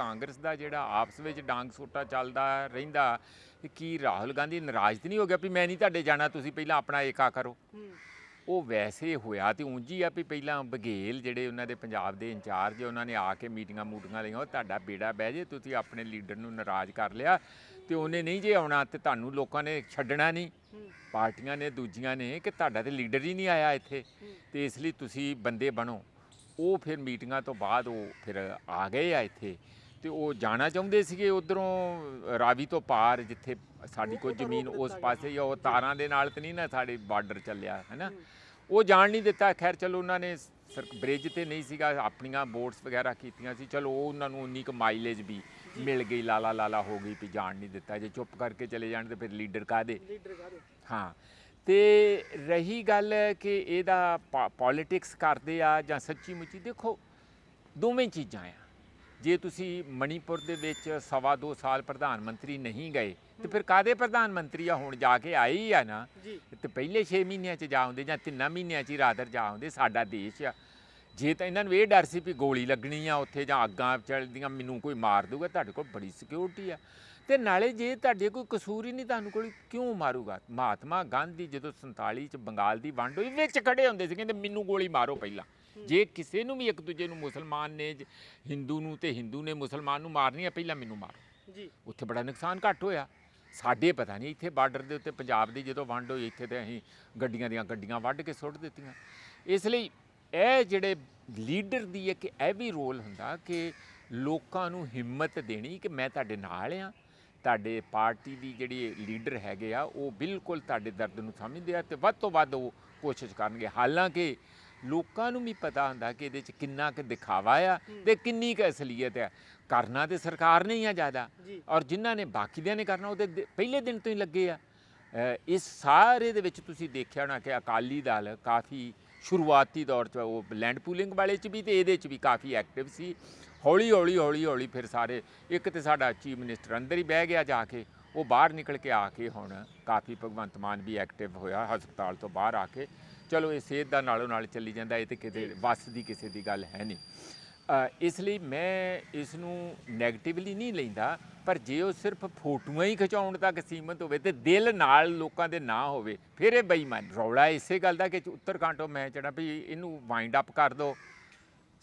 ਕਾਂਗਰਸ ਦਾ ਜਿਹੜਾ ਆਪਸ ਵਿੱਚ ਡਾਂਗ ਸੋਟਾ ਚੱਲਦਾ ਰਹਿੰਦਾ ਕਿ ਕੀ ਰਾਹੁਲ ਗਾਂਧੀ ਨਾਰਾਜ਼ ਨਹੀਂ ਹੋ ਗਿਆ ਵੀ ਮੈਂ ਨਹੀਂ ਤੁਹਾਡੇ ਜਾਣਾ ਤੁਸੀਂ ਪਹਿਲਾਂ ਆਪਣਾ ਏਕਾ ਕਰੋ? ਉਹ ਵੈਸੇ ਹੋਇਆ ਤੇ ਉਂਝ ਆ ਵੀ ਪਹਿਲਾਂ ਬਘੇਲ ਜਿਹੜੇ ਉਹਨਾਂ ਦੇ ਪੰਜਾਬ ਦੇ ਇੰਚਾਰਜ ਉਹਨਾਂ ਨੇ ਆ ਕੇ ਮੀਟਿੰਗਾਂ ਮੂਟਿੰਗਾਂ ਲਈਆਂ ਉਹ ਤੁਹਾਡਾ ਬੇੜਾ ਬਹਿ ਜੇ ਤੁਸੀਂ ਆਪਣੇ ਲੀਡਰ ਨੂੰ ਨਾਰਾਜ਼ ਕਰ ਲਿਆ ਤੇ ਉਹਨੇ ਨਹੀਂ ਜੇ ਆਉਣਾ ਤੇ ਤੁਹਾਨੂੰ ਲੋਕਾਂ ਨੇ ਛੱਡਣਾ ਨਹੀਂ। ਪਾਰਟੀਆਂ ਨੇ ਦੂਜੀਆਂ ਨੇ ਕਿ ਤੁਹਾਡਾ ਤੇ ਲੀਡਰ ਹੀ ਨਹੀਂ ਆਇਆ ਇੱਥੇ। ਤੇ ਇਸ ਲਈ ਤੁਸੀਂ ਬੰਦੇ ਬਣੋ। ਉਹ ਫਿਰ ਮੀਟਿੰਗਾਂ ਤੋਂ ਬਾਅਦ ਉਹ ਫਿਰ ਆ ਗਏ ਆ ਇੱਥੇ। ਤੇ ਉਹ ਜਾਣਾ ਚਾਹੁੰਦੇ ਸੀਗੇ ਉਧਰੋਂ ਰਾਵੀ ਤੋਂ ਪਾਰ ਜਿੱਥੇ ਸਾਡੀ ਕੋਈ ਜ਼ਮੀਨ ਉਸ ਪਾਸੇ ਆ, ਉਹ ਤਾਰਾਂ ਦੇ ਨਾਲ ਤੇ ਨਹੀਂ ਨਾ ਸਾਡੇ ਬਾਰਡਰ ਚੱਲਿਆ ਹੈਨਾ? ਉਹ ਜਾਣ ਨਹੀਂ ਦਿੱਤਾ ਖੈਰ ਚਲੋ ਉਹਨਾਂ ਨੇ ਸਰ ਬ੍ਰਿਜ ਤੇ ਨਹੀਂ ਸੀਗਾ ਆਪਣੀਆਂ ਬੋਟਸ ਵਗੈਰਾ ਕੀਤੀਆਂ ਸੀ ਚਲੋ ਉਹ ਉਹਨਾਂ ਨੂੰ ਉਨੀ ਕੁ ਮਾਈਲੇਜ ਵੀ ਮਿਲ ਗਈ ਲਾਲਾ ਲਾਲਾ ਹੋ ਗਈ ਵੀ ਜਾਣ ਨਹੀਂ ਦਿੱਤਾ ਜੇ ਚੁੱਪ ਕਰਕੇ ਚਲੇ ਜਾਣ ਤੇ ਫਿਰ ਲੀਡਰ ਕਾਦੇ ਲੀਡਰ ਕਾਦੇ ਹਾਂ ਤੇ ਰਹੀ ਗੱਲ ਕਿ ਇਹਦਾ ਪੋਲਿਟਿਕਸ ਕਰਦੇ ਆ ਜਾਂ ਸੱਚੀ ਮੁੱਚੀ ਦੇਖੋ ਦੋਵੇਂ ਚੀਜ਼ਾਂ ਆ। ਜੇ ਤੁਸੀਂ ਮਣੀਪੁਰ ਦੇ ਵਿੱਚ ਸਵਾ ਦੋ ਸਾਲ ਪ੍ਰਧਾਨ ਮੰਤਰੀ ਨਹੀਂ ਗਏ ਤੇ ਫਿਰ ਕਾਦੇ ਪ੍ਰਧਾਨ ਮੰਤਰੀ ਆ? ਹੁਣ ਜਾ ਕੇ ਹੀ ਆ ਨਾ। ਜੀ। ਤੇ ਪਹਿਲੇ 6 ਮਹੀਨਿਆਂ ਚ ਜਾਉਂਦੇ ਜਾਂ ਤਿੰਨਾਂ ਮਹੀਨਿਆਂ ਚ ਹੀ ਰਾਦਰ ਜਾਉਂਦੇ ਸਾਡਾ ਦੇਸ਼ ਆ। ਜੇ ਤਾਂ ਇਹਨਾਂ ਨੂੰ ਇਹ ਡਰ ਸੀ ਵੀ ਗੋਲੀ ਲੱਗਣੀ ਆ ਉੱਥੇ ਜਾਂ ਅੱਗਾਂ ਚੱਲਦੀਆਂ ਮੈਨੂੰ ਕੋਈ ਮਾਰ ਦੂਗਾ ਤੁਹਾਡੇ ਕੋਲ ਬੜੀ ਸਿਕਿਉਰਿਟੀ ਆ। ਤੇ ਨਾਲੇ ਜੇ ਤੁਹਾਡੇ ਕੋਈ ਕਸੂਰ ਹੀ ਨਹੀਂ ਤੁਹਾਨੂੰ ਕੋਲ ਕਿਉਂ ਮਾਰੂਗਾ? ਮਹਾਤਮਾ ਗਾਂਧੀ ਜਦੋਂ 47 ਚ ਬੰਗਾਲ ਦੀ ਵੰਡ ਹੋਈ ਵਿੱਚ ਖੜੇ ਹੁੰਦੇ ਸੀ ਕਹਿੰਦੇ ਮੈਨੂੰ ਗੋਲੀ ਮਾਰੋ ਪਹਿਲਾਂ। ਜੇ ਕਿਸੇ ਨੂੰ ਵੀ ਇੱਕ ਦੂਜੇ ਨੂੰ ਮੁਸਲਮਾਨ ਨੇ ਹਿੰਦੂ ਨੂੰ ਤੇ ਹਿੰਦੂ ਨੇ ਮੁਸਲਮਾਨ ਨੂੰ ਮਾਰਨੀ ਆ ਪਹਿਲਾਂ ਮੈਨੂੰ ਮਾਰੋ। ਜੀ। ਉੱਥੇ ਬੜਾ ਨੁਕਸਾਨ ਘੱਟ ਹੋਇਆ। ਸਾਡੇ ਪਤਾ ਨਹੀਂ ਇੱਥੇ ਬਾਰਡਰ ਦੇ ਉੱਤੇ ਪੰਜਾਬ ਦੀ ਜਦੋਂ ਵੰਡ ਹੋਈ ਇੱਥੇ ਤੇ ਅਸੀਂ ਗੱਡੀਆਂ ਦੀਆਂ ਗੱਡੀਆਂ ਵੱਢ ਕੇ ਸੁੱਟ ਦਿੱਤੀਆਂ। ਇਸ ਲਈ ਇਹ ਜਿਹੜੇ ਲੀਡਰ ਦੀ ਇੱਕ ਇਹ ਵੀ ਰੋਲ ਹੁੰਦਾ ਕਿ ਲੋਕਾਂ ਨੂੰ ਹਿੰਮਤ ਦੇਣੀ ਕਿ ਮੈਂ ਤੁਹਾਡੇ ਨਾਲ ਆ ਤੁਹਾਡੇ ਪਾਰਟੀ ਦੀ ਜਿਹੜੀ ਲੀਡਰ ਹੈਗੇ ਆ ਉਹ ਬਿਲਕੁਲ ਤੁਹਾਡੇ ਦਰਦ ਨੂੰ ਸਮਝਦੇ ਆ ਤੇ ਵੱਧ ਤੋਂ ਵੱਧ ਉਹ ਕੋਸ਼ਿਸ਼ ਕਰਨਗੇ। ਹਾਲਾਂਕਿ ਲੋਕਾਂ ਨੂੰ ਵੀ ਪਤਾ ਹੁੰਦਾ ਕਿ ਇਹਦੇ ਚ ਕਿੰਨਾ ਕੁ ਦਿਖਾਵਾ ਆ ਤੇ ਕਿੰਨੀ ਕੁ ਅਸਲੀਅਤ ਆ। ਕਰਨਾ ਤੇ ਸਰਕਾਰ ਨੇ ਹੀ ਆ ਜ਼ਿਆਦਾ। ਔਰ ਜਿਨ੍ਹਾਂ ਨੇ ਬਾਕੀ ਦਿਆਂ ਨੇ ਕਰਨਾ ਉਹਦੇ ਦ- ਪਹਿਲੇ ਦਿਨ ਤੋਂ ਹੀ ਲੱਗੇ ਆ। ਇਸ ਸਾਰੇ ਦੇ ਵਿੱਚ ਤੁਸੀਂ ਦੇਖਿਆ ਹੋਣਾ ਕਿ ਅਕਾਲੀ ਦਲ ਕਾਫੀ ਸ਼ੁਰੂਆਤੀ ਦੌਰ 'ਚ ਉਹ ਲੈਂਡ ਪੂਲਿੰਗ ਵਾਲੇ 'ਚ ਵੀ ਤੇ ਇਹਦੇ 'ਚ ਵੀ ਕਾਫੀ ਐਕਟਿਵ ਸੀ। ਹੌਲੀ ਹੌਲੀ ਹੌਲੀ ਹੌਲੀ ਫਿਰ ਸਾਰੇ ਇੱਕ ਤੇ ਸਾਡਾ ਚੀਫ ਮਿਨਿਸਟਰ ਅੰਦਰ ਹੀ ਬਹਿ ਗਿਆ ਜਾ ਕੇ। ਉਹ ਬਾਹਰ ਨਿਕਲ ਕੇ ਆ ਕੇ ਹੁਣ ਕਾਫੀ ਭਗਵੰਤ ਮਾਨ ਵੀ ਐਕਟਿਵ ਹੋਇਆ, ਹਸਪਤਾਲ ਤੋਂ ਬਾਹਰ ਆ ਕੇ। ਚਲੋ, ਇਹ ਸਿਹਤ ਦਾ ਨਾਲੋਂ ਨਾਲ ਚੱਲੀ ਜਾਂਦਾ, ਇਹ ਤੇ ਕਿਤੇ ਵੱਸ ਦੀ ਕਿਸੇ ਦੀ ਗੱਲ ਹੈ ਨਹੀਂ। ਇਸ ਲਈ ਮੈਂ ਇਸ ਨੂੰ ਨੈਗੇਟਿਵਲੀ ਨਹੀਂ ਲੈਂਦਾ, ਪਰ ਜੇ ਉਹ ਸਿਰਫ ਫੋਟੋਆਂ ਹੀ ਖਿਚਾਉਣ ਤੱਕ ਸੀਮਤ ਹੋਵੇ ਤੇ ਦਿਲ ਨਾਲ ਲੋਕਾਂ ਦੇ ਨਾ ਹੋਵੇ, ਫਿਰ ਇਹ ਬੇਈਮਾਨ। ਰੌਲਾ ਇਸੇ ਗੱਲ ਦਾ ਕਿ ਉੱਤਰਕਾਂਡ ਤੋਂ ਮੈਂ ਚੜਾ ਵੀ ਇਹਨੂੰ ਵਾਈਂਡ ਅਪ ਕਰ ਦਿਓ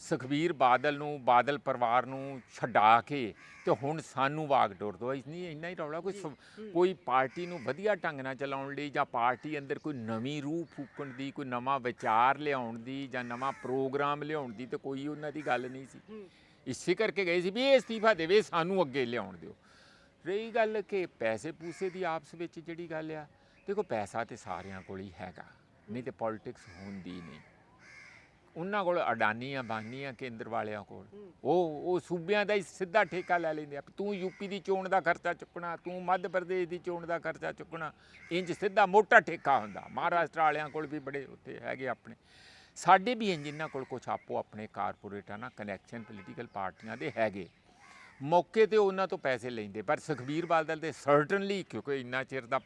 ਸੁਖਬੀਰ ਬਾਦਲ ਨੂੰ ਬਾਦਲ ਪਰਿਵਾਰ ਨੂੰ ਛਡਾ ਕੇ ਤੇ ਹੁਣ ਸਾਨੂੰ ਵਾਗ ਡੋਰ ਦੋ ਇਸ ਨਹੀਂ ਇੰਨਾ ਹੀ ਰੌਲਾ ਕੋਈ ਕੋਈ ਪਾਰਟੀ ਨੂੰ ਵਧੀਆ ਢੰਗ ਨਾਲ ਚਲਾਉਣ ਲਈ ਜਾਂ ਪਾਰਟੀ ਅੰਦਰ ਕੋਈ ਨਵੀਂ ਰੂਹ ਫੂਕਣ ਦੀ ਕੋਈ ਨਵਾਂ ਵਿਚਾਰ ਲਿਆਉਣ ਦੀ ਜਾਂ ਨਵਾਂ ਪ੍ਰੋਗਰਾਮ ਲਿਆਉਣ ਦੀ ਤੇ ਕੋਈ ਉਹਨਾਂ ਦੀ ਗੱਲ ਨਹੀਂ ਸੀ। ਇਸੇ ਕਰਕੇ ਗਏ ਸੀ ਵੀ ਇਹ ਅਸਤੀਫਾ ਦੇਵੇ ਸਾਨੂੰ ਅੱਗੇ ਲਿਆਉਣ ਦਿਓ। ਰਹੀ ਗੱਲ ਕਿ ਪੈਸੇ ਪੂਸੇ ਦੀ ਆਪਸ ਵਿੱਚ ਜਿਹੜੀ ਗੱਲ ਆ ਦੇਖੋ ਪੈਸਾ ਤੇ ਸਾਰਿਆਂ ਕੋਲ ਹੀ ਹੈਗਾ ਨਹੀਂ ਤੇ ਪੋਲਿਟਿਕਸ ਹੁੰਦੀ ਨਹੀਂ। ਉਹਨਾਂ ਕੋਲ ਅਡਾਨੀ ਅੰਬਾਨੀ ਆ ਕੇਂਦਰ ਵਾਲਿਆਂ ਕੋਲ। ਉਹ ਉਹ ਸੂਬਿਆਂ ਦਾ ਹੀ ਸਿੱਧਾ ਠੇਕਾ ਲੈ ਲੈਂਦੇ ਆ। ਤੂੰ ਯੂਪੀ ਦੀ ਚੋਣ ਦਾ ਖਰਚਾ ਚੁੱਕਣਾ ਤੂੰ ਮੱਧ ਪ੍ਰਦੇਸ਼ ਦੀ ਚੋਣ ਦਾ ਖਰਚਾ ਚੁੱਕਣਾ ਇੰਜ ਸਿੱਧਾ ਮੋਟਾ ਠੇਕਾ ਹੁੰਦਾ। ਮਹਾਰਾਸ਼ਟਰ ਵਾਲਿਆਂ ਕੋਲ ਵੀ ਬੜੇ ਉੱਥੇ ਹੈਗੇ ਆਪਣੇ। ਸਾਡੇ ਵੀ ਇੰਜ ਇਹਨਾਂ ਕੋਲ ਕੁਝ ਆਪੋ ਆਪਣੇ ਕਾਰਪੋਰੇਟਾਂ ਨਾਲ ਕਨੈਕਸ਼ਨ ਪੋਲੀਟੀਕਲ ਪਾਰਟੀਆਂ ਦੇ ਹੈਗੇ। ਮੌਕੇ ਤੇ ਉਹਨਾਂ ਤੋਂ ਪੈਸੇ ਲੈਂਦੇ ਪਰ ਸੁਖਬੀਰ ਬਾਦਲ ਦੇ ਸਰਟਨਲੀ ਕਿਉਂਕਿ ਇੰਨਾ ਚਿਰ ਦਾ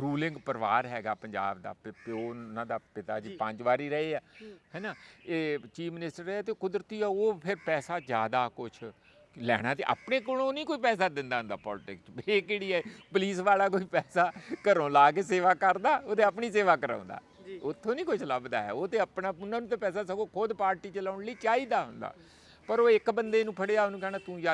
ਰੂਲਿੰਗ ਪਰਿਵਾਰ ਹੈਗਾ ਪੰਜਾਬ ਦਾ ਪਿਓ ਉਹਨਾਂ ਦਾ ਪਿਤਾ ਜੀ। ਪੰਜ ਵਾਰੀ ਰਹੇ ਆ ਹੂੰ। ਹੈਨਾ? ਇਹ ਚੀਫ ਮਿਨਿਸਟਰ ਰਹੇ ਤੇ ਕੁਦਰਤੀ ਆ ਉਹ ਫਿਰ ਪੈਸਾ ਜ਼ਿਆਦਾ ਕੁਛ ਲੈਣਾ ਤੇ ਆਪਣੇ ਕੋਲੋਂ ਨਹੀਂ ਕੋਈ ਪੈਸਾ ਦਿੰਦਾ ਹੁੰਦਾ ਪੋਲਿਟਿਕਸ ਇਹ ਕਿਹੜੀ ਹੈ? ਪੁਲਿਸ ਵਾਲਾ ਕੋਈ ਪੈਸਾ ਘਰੋਂ ਲਾ ਕੇ ਸੇਵਾ ਕਰਦਾ ਉਹਦੇ ਆਪਣੀ ਸੇਵਾ ਕਰਾਉਂਦਾ। ਉੱਥੋਂ ਨਹੀਂ ਕੁਝ ਲੱਭਦਾ ਹੈ ਉਹ ਤੇ ਆਪਣਾ ਉਹਨਾਂ ਨੂੰ ਤੇ ਪੈਸਾ ਸਗੋਂ ਖੁਦ ਪਾਰਟੀ ਚਲਾਉਣ ਲਈ ਚਾਹੀਦਾ ਹੁੰਦਾ। ਪਰ ਉਹ ਇੱਕ ਬੰਦੇ ਨੂੰ ਫੜਿਆ ਉਹਨੂੰ ਕਹਿਣਾ ਤੂੰ ਯਾਰ